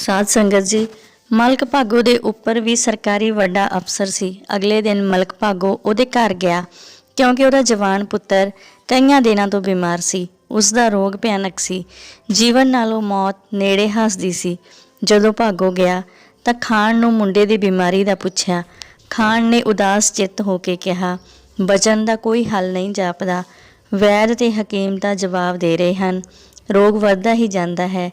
ਸਾਧ ਸੰਗਤ ਜੀ, ਮਲਕ ਭਾਗੋ ਦੇ ਉੱਪਰ ਵੀ ਸਰਕਾਰੀ ਵੱਡਾ ਅਫਸਰ ਸੀ। ਅਗਲੇ ਦਿਨ ਮਲਕ ਭਾਗੋ ਉਹਦੇ ਘਰ ਗਿਆ, ਕਿਉਂਕਿ ਉਹਦਾ ਜਵਾਨ ਪੁੱਤਰ ਕਈਆਂ ਦਿਨਾਂ ਤੋਂ ਬਿਮਾਰ ਸੀ। ਉਸ ਦਾ ਰੋਗ ਭਿਆਨਕ ਸੀ। ਜੀਵਨ ਨਾਲੋਂ ਮੌਤ ਨੇੜੇ ਹੱਸਦੀ ਸੀ। ਜਦੋਂ ਭਾਗੋ ਗਿਆ, ਤਾਂ ਖਾਨ ਨੂੰ ਮੁੰਡੇ ਦੀ ਬਿਮਾਰੀ ਦਾ ਪੁੱਛਿਆ। ਖਾਨ ਨੇ ਉਦਾਸ ਚਿੱਤ ਹੋ ਕੇ ਕਿਹਾ ਬਚਨ ਦਾ ਕੋਈ ਹੱਲ ਨਹੀਂ ਜਾਪਦਾ। ਵੈਦ ਤੇ ਹਕੀਮ ਤਾਂ ਜਵਾਬ ਦੇ ਰਹੇ ਹਨ। ਰੋਗ ਵੱਧਦਾ ਹੀ ਜਾਂਦਾ ਹੈ।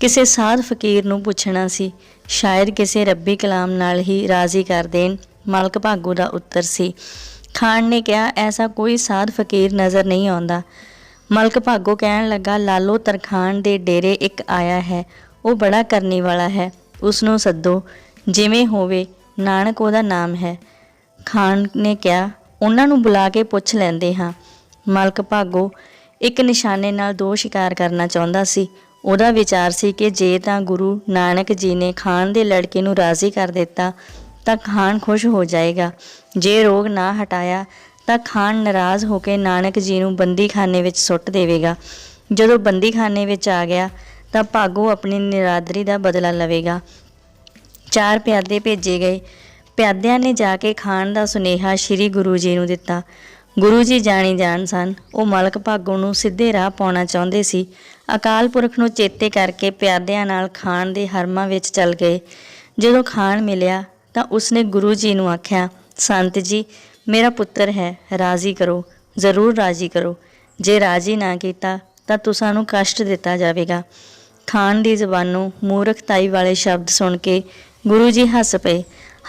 ਕਿਸੇ ਸਾਧ ਫਕੀਰ ਨੂੰ ਪੁੱਛਣਾ ਸੀ ਸ਼ਾਇਦ ਕਿਸੇ ਰੱਬੀ ਕਲਾਮ ਨਾਲ ਹੀ ਰਾਜ਼ੀ ਕਰ ਦੇਣ, ਮਾਲਕ ਭਾਗੋ ਦਾ ਉੱਤਰ ਸੀ। ਖਾਨ ਨੇ ਕਿਹਾ, ਐਸਾ ਕੋਈ ਸਾਧ ਫਕੀਰ ਨਜ਼ਰ ਨਹੀਂ ਆਉਂਦਾ। ਮਲਕ ਭਾਗੋ ਕਹਿਣ ਲੱਗਾ, ਲਾਲੋ ਤਰਖਾਨ ਦੇ ਡੇਰੇ ਇੱਕ ਆਇਆ ਹੈ, ਉਹ ਬੜਾ ਕਰਨੀ ਵਾਲਾ ਹੈ ਉਸ ਨੂੰ ਸੱਦੋ, ਜਿਵੇਂ ਹੋਵੇ, ਨਾਨਕ ਉਹਦਾ ਨਾਮ ਹੈ। ਖਾਨ ਨੇ ਕਿਹਾ, ਉਹਨਾਂ ਨੂੰ ਬੁਲਾ ਕੇ ਪੁੱਛ ਲੈਂਦੇ ਹਾਂ। ਮਲਕ ਭਾਗੋ ਇੱਕ ਨਿਸ਼ਾਨੇ ਨਾਲ ਦੋ ਸ਼ਿਕਾਰ ਕਰਨਾ ਚਾਹੁੰਦਾ ਸੀ ਉਹਦਾ ਵਿਚਾਰ ਸੀ ਕਿ ਜੇ ਤਾਂ ਗੁਰੂ ਨਾਨਕ ਜੀ ਨੇ ਖਾਨ ਦੇ ਲੜਕੇ ਨੂੰ ਰਾਜ਼ੀ ਕਰ ਦਿੱਤਾ, ਤਾਂ ਖਾਨ ਖੁਸ਼ ਹੋ ਜਾਏਗਾ। ਜੇ ਰੋਗ ਨਾ ਹਟਾਇਆ, ਤਾਂ ਖਾਨ ਨਾਰਾਜ਼ ਹੋ ਕੇ ਨਾਨਕ ਜੀ ਨੂੰ ਬੰਦੀਖਾਨੇ ਵਿੱਚ ਸੁੱਟ ਦੇਵੇਗਾ। ਜਦੋਂ ਬੰਦੀਖਾਨੇ ਵਿੱਚ ਆ ਗਿਆ, ਤਾਂ ਭਾਗੋ ਆਪਣੀ ਨਿਰਾਦਰੀ ਦਾ ਬਦਲਾ ਲਵੇਗਾ। ਚਾਰ ਪਿਆਦੇ ਭੇਜੇ ਗਏ। ਪਿਆਦਿਆਂ ਨੇ ਜਾ ਕੇ ਖਾਨ ਦਾ ਸੁਨੇਹਾ ਸ੍ਰੀ ਗੁਰੂ ਜੀ ਨੂੰ ਦਿੱਤਾ। ਗੁਰੂ ਜੀ ਜਾਣੀ ਜਾਣ ਸਨ। ਉਹ ਮਲਕ ਭਾਗੋ ਨੂੰ ਸਿੱਧੇ ਰਾਹ ਪਾਉਣਾ ਚਾਹੁੰਦੇ ਸੀ। ਅਕਾਲ ਪੁਰਖ ਨੂੰ ਚੇਤੇ ਕਰਕੇ ਪਿਆਦਿਆਂ ਨਾਲ ਖਾਨ ਦੇ ਹਰਮਾਂ ਵਿੱਚ ਚੱਲ ਗਏ। ਜਦੋਂ ਖਾਨ ਮਿਲਿਆ ਤਾਂ ਉਸਨੇ ਗੁਰੂ ਜੀ ਨੂੰ ਆਖਿਆ, ਸੰਤ ਜੀ, ਮੇਰਾ ਪੁੱਤਰ ਹੈ, ਰਾਜ਼ੀ ਕਰੋ, ਜ਼ਰੂਰ ਰਾਜ਼ੀ ਕਰੋ। ਜੇ ਰਾਜ਼ੀ ਨਾ ਕੀਤਾ ਤਾਂ ਤੁਸਾਂ ਨੂੰ ਕਸ਼ਟ ਦਿੱਤਾ ਜਾਵੇਗਾ। ਖਾਨ ਦੀ ਜ਼ਬਾਨੋਂ ਮੂਰਖਤਾਈ ਵਾਲੇ ਸ਼ਬਦ ਸੁਣ ਕੇ ਗੁਰੂ ਜੀ ਹੱਸ ਪਏ।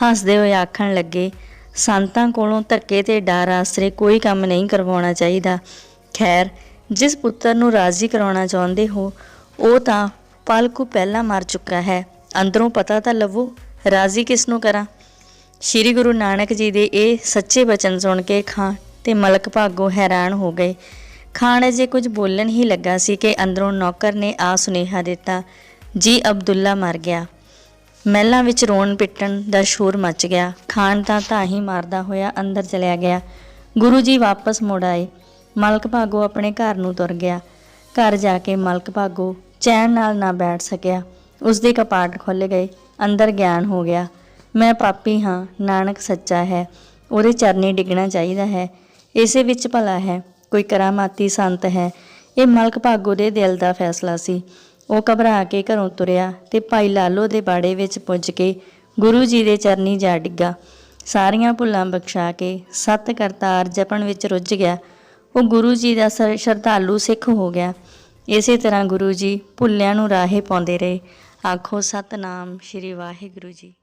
ਹੱਸਦੇ ਹੋਏ ਆਖਣ ਲੱਗੇ ਸੰਤਾਂ ਕੋਲੋਂ ਧੱਕੇ ਤੇ ਡਰ ਆਸਰੇ ਕੋਈ ਕੰਮ ਨਹੀਂ ਕਰਵਾਉਣਾ ਚਾਹੀਦਾ। ਖੈਰ, ਜਿਸ ਪੁੱਤਰ ਨੂੰ ਰਾਜ਼ੀ ਕਰਾਉਣਾ ਚਾਹੁੰਦੇ ਹੋ, ਉਹ ਤਾਂ ਪਲ ਕੁ ਪਹਿਲਾਂ ਮਰ ਚੁੱਕਾ ਹੈ। ਅੰਦਰੋਂ ਪਤਾ ਤਾਂ ਲਵੋ ਰਾਜ਼ੀ ਕਿਸ ਨੂੰ ਕਰਾਂ? ਸ਼੍ਰੀ ਗੁਰੂ ਨਾਨਕ ਜੀ ਦੇ ਇਹ ਸੱਚੇ ਬਚਨ ਸੁਣ ਕੇ ਖਾਂ ਤੇ ਮਲਕ ਭਾਗੋ ਹੈਰਾਨ ਹੋ ਗਏ। ਖਾਨ ਅਜੇ ਕੁਝ ਬੋਲਣ ਹੀ ਲੱਗਾ ਸੀ ਕਿ ਅੰਦਰੋਂ ਨੌਕਰ ਨੇ ਆ ਸੁਨੇਹਾ ਦਿੱਤਾ, ਜੀ ਅਬਦੁੱਲਾ ਮਰ ਗਿਆ। ਮਹਿਲਾਂ ਵਿੱਚ ਰੋਣ ਪਿੱਟਣ ਦਾ ਸ਼ੋਰ ਮਚ ਗਿਆ। ਖਾਨ ਤਾਂ ਧਾਹੀ ਮਾਰਦਾ ਹੋਇਆ ਅੰਦਰ ਚਲਿਆ ਗਿਆ। ਗੁਰੂ ਜੀ ਵਾਪਸ ਮੁੜ ਆਏ। ਮਲਕ ਭਾਗੋ ਆਪਣੇ ਘਰ ਨੂੰ ਤੁਰ ਗਿਆ। ਘਰ ਜਾ ਕੇ ਮਲਕ ਭਾਗੋ ਚੈਨ ਨਾਲ ਨਾ ਬੈਠ ਸਕਿਆ। ਉਸ ਦੇ ਕਪਾਟ ਖੁੱਲ ਗਏ। ਅੰਦਰ ਗਿਆਨ ਹੋ ਗਿਆ। ਮੈਂ ਪਾਪੀ ਹਾਂ, ਨਾਨਕ ਸੱਚਾ ਹੈ। ਉਹਦੇ ਚਰਨੀ ਡਿੱਗਣਾ ਚਾਹੀਦਾ ਹੈ। ਇਸੇ ਵਿੱਚ ਭਲਾ ਹੈ। ਕੋਈ ਕਰਾਮਾਤੀ ਸੰਤ ਹੈ। ਇਹ ਮਲਕ ਭਾਗੋ ਦੇ ਦਿਲ ਦਾ ਫੈਸਲਾ ਸੀ। ਉਹ ਘਬਰਾ ਕੇ ਘਰੋਂ ਤੁਰਿਆ ਤੇ ਭਾਈ ਲਾਲੋ ਦੇ ਬਾੜੇ ਵਿੱਚ ਪੁੱਜ ਕੇ ਗੁਰੂ ਜੀ ਦੇ ਚਰਨੀ ਜਾ ਡਿੱਗਾ। ਸਾਰੀਆਂ ਭੁੱਲਾਂ ਬਖਸ਼ਾ ਕੇ ਸਤ ਕਰਤਾਰ ਜਪਣ ਵਿੱਚ ਰੁੱਝ ਗਿਆ। ਉਹ ਗੁਰੂ ਜੀ ਦਾ ਸ- ਸ਼ਰਧਾਲੂ ਸਿੱਖ ਹੋ ਗਿਆ। ਇਸੇ ਤਰ੍ਹਾਂ ਗੁਰੂ ਜੀ ਭੁੱਲਿਆਂ ਨੂੰ ਰਾਹੇ ਪਾਉਂਦੇ ਰਹੇ। ਆਖੋ ਸਤਨਾਮ ਸ਼੍ਰੀ ਵਾਹਿਗੁਰੂ ਜੀ।